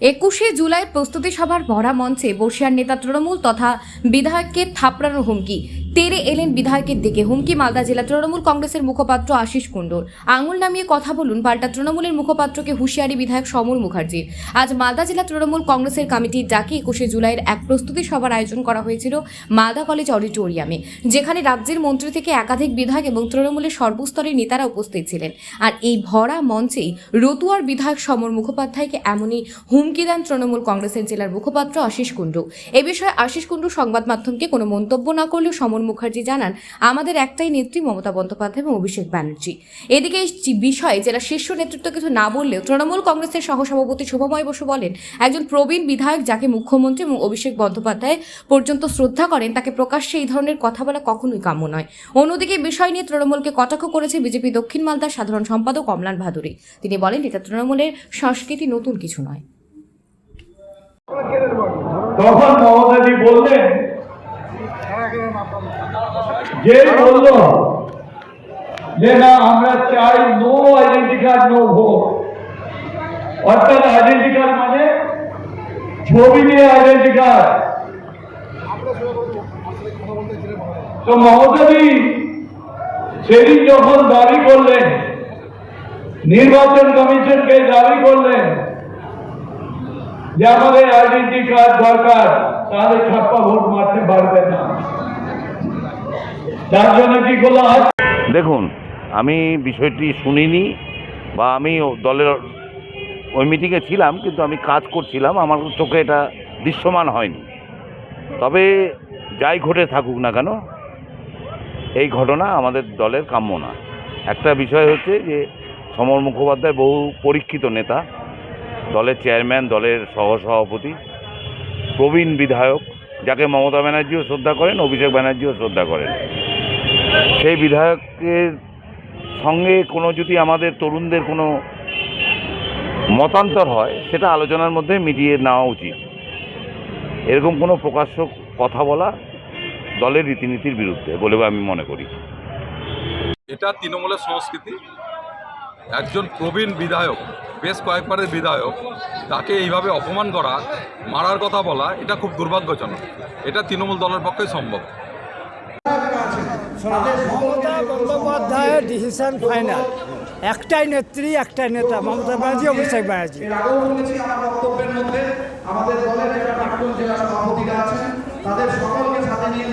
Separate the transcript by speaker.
Speaker 1: একুশে জুলাই প্রস্তুতি সভার ভরা মঞ্চে বর্ষিয়ার নেতা তৃণমূল তথা বিধায়ককে থাপড়ানোর হুমকি। তেরে এলেন বিধায়কের দিকে। হুমকি, মালদা জেলা তৃণমূল কংগ্রেসের মুখপাত্র আশিস কুণ্ডুর আঙুল নামিয়ে কথা বলুন, পাল্টা তৃণমূলের মুখপাত্রকে হুঁশিয়ারি বিধায়ক সমর মুখার্জির। আজ মালদা জেলা তৃণমূল কংগ্রেসের কমিটির ডাকে একুশে জুলাইয়ের এক প্রস্তুতি সভার আয়োজন করা হয়েছিল মালদা কলেজ অডিটোরিয়ামে, যেখানে রাজ্যের মন্ত্রী থেকে একাধিক বিধায়ক এবং তৃণমূলের সর্বস্তরের নেতারা উপস্থিত ছিলেন। আর এই ভরা মঞ্চেই রতুয়ার বিধায়ক সমর মুখোপাধ্যায়কে এমনই হুমকি দেন তৃণমূল কংগ্রেসের জেলার মুখপাত্র আশিস কুণ্ডু এ বিষয়ে আশিস কুণ্ডু সংবাদ মাধ্যমকে কোনো মন্তব্য না করলেও সমর মুখার্জি জানান, আমাদের একটাই নেত্রী মমতা বন্দ্যোপাধ্যায় এবং অভিষেক ব্যানার্জি। এদিকে এই বিষয়ে জেলা শীর্ষ নেতৃত্ব কিছু না বললেও তৃণমূল কংগ্রেসের সহসভাপতি শুভময় বসু বলেন, একজন প্রবীণ বিধায়ক যাকে মুখ্যমন্ত্রী এবং অভিষেক বন্দ্যোপাধ্যায় পর্যন্ত শ্রদ্ধা করেন, তাকে প্রকাশ্যে এই ধরনের কথা বলা কখনোই কাম্য নয়। অন্যদিকে বিষয় নিয়ে তৃণমূলকে কটাক্ষ করেছে বিজেপি দক্ষিণ মালদার সাধারণ সম্পাদক অমলান ভাদুরী। তিনি বলেন, এটা তৃণমূলের সংস্কৃতি, নতুন কিছু নয়।
Speaker 2: তখন মমতাজি বললেন যে বলল, যে না, আমরা চাই no identity card no vote অর্থাৎ আইডেন্টি কার্ড মানে ছবি দিয়ে আইডেন্টি কার্ড তো মমতাজি সেদিন যখন দাবি করলেন, নির্বাচন কমিশনকে দাবি করলেন যে আমাদের আইডেন্টি কার্ড দরকার, তাহলে ছাপ্পা ভোট মারতে পারবে না।
Speaker 3: দেখুন, আমি বিষয়টি শুনিনি বা আমি দলের ওই মিটিংয়ে ছিলাম, কিন্তু আমি কাজ করছিলাম, আমার চোখে এটা দৃশ্যমান হয়নি। তবে যাই ঘটে থাকুক না কেন, এই ঘটনা আমাদের দলের কাম্য না। একটা বিষয় হচ্ছে যে, সমর মুখোপাধ্যায় বহু পরীক্ষিত নেতা, দলের চেয়ারম্যান দলের সহসভাপতি, প্রবীণ বিধায়ক, যাকে মমতা ব্যানার্জিও শ্রদ্ধা করেন, অভিষেক ব্যানার্জিও শ্রদ্ধা করেন। সেই বিধায়কের সঙ্গে কোনো যদি আমাদের তরুণদের কোনো মতান্তর হয়, সেটা আলোচনার মধ্যে মিটিয়ে নেওয়া উচিত। এরকম কোনো প্রকাশ্য কথা বলা দলের রীতিনীতির বিরুদ্ধে বলে আমি মনে করি।
Speaker 4: এটা তৃণমূলের সংস্কৃতি। একজন প্রবীণ বিধায়ক, বেশ কয়েকবারের বিধায়ক, তাকে এইভাবে অপমান করা, মারার কথা বলা, এটা খুব দুর্ভাগ্যজনক। এটা তৃণমূল দলের পক্ষে সম্ভব।
Speaker 5: মমতা বন্দ্যোপাধ্যায়ের ডিসিশন ফাইনাল একটাই নেত্রী, একটাই নেতা, মমতা ব্যানার্জি অভিষেক ব্যানার্জি।
Speaker 6: আমাদের দলের জেলা সভাপতিরা আছেন, তাদের সকলকে সাথে নিয়ে